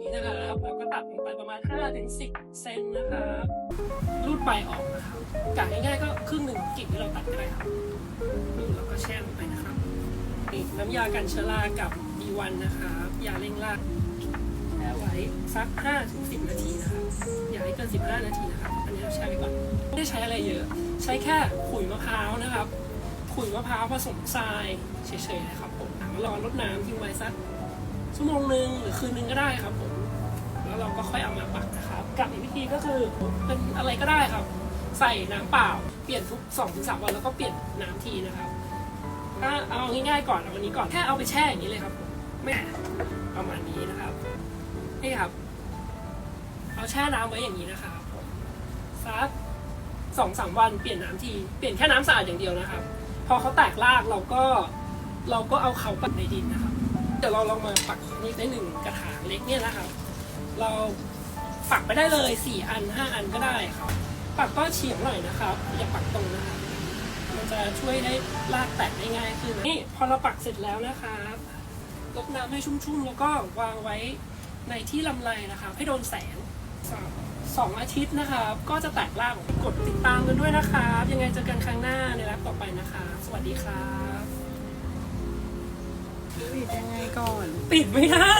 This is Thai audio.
นี่นะครับเราก็ตัดลงไปประมาณ5ถึง10เซนนะครับรูดใบออกนะครับกะง่ายๆก็ครึ่งหนึ่งกิ่งที่เราตัดก็ได้ครับนี่เราก็แช่ลงไปนะครับนี่น้ำยากันเชื้อรากับ B1 นะครับยาเร่งรากแช่ไว้สัก5ถึง10 นาทีนะครับอย่าให้เกิน 15 นาทีนะครับ อันนี้เราแช่ไว้ก่อนไม่ได้ใช้อะไรเยอะ ใช้แค่ขุยมะพร้าวนะครับขุยมะพร้าวผสมทรายเฉยๆนะครับผมแล้วรอรดน้ำทิ้งไว้สัก ชั่วโมงหนึ่งหรือคืนนึงก็ได้ครับผมแล้วเราก็ค่อยเอามาปักนะครับกับอีกวิธีก็คือเป็นอะไรก็ได้ครับ ใส่น้ำเปล่าเปลี่ยนทุก2อถึงสวันแล้วก็เปลี่ยนน้ำทีนะครับถ้าเอาง่ายๆก่อนเอาวันนี้ก่อนแค่เอาไปแช่อย่างนี้เลยครับผมแม่ประมาณนี้นะครับนี่ครับ เอาแช่น้ำไว้อย่างนี้นะครับสักสองสามวันเปลี่ยนน้ำทีเปลี่ยนแค่น้ำสะอาดอย่างเดียวนะครับ พอเขาแตกรากเราก็เราก็เอาเขาปักในดินนะครับ ดี๋ยวเราลองมาปักนี่ในหนึ่งกระถางเล็กเนี่ยนะครับ เราปักไปได้เลยสี่อันห้าอันก็ได้ครับ ปักก็เฉียงหน่อยนะครับ อย่าปักตรงนะครับ มันจะช่วยได้รากแตกได้ง่ายขึ้นนี่พอเราปักเสร็จแล้วนะครับรดน้ำให้ชุ่มๆ แล้วก็วางไว้ในที่ลำไรนะครับ ให้โดนแสงสองอาทิตย์นะครับ ก็จะแตกรากกดติดตามกันด้วยนะครับ ยังไงเจอกันครั้งหน้าในรับต่อไปนะคะ สวัสดีครับ ปิดยังไงก่อน ปิดไม่ได้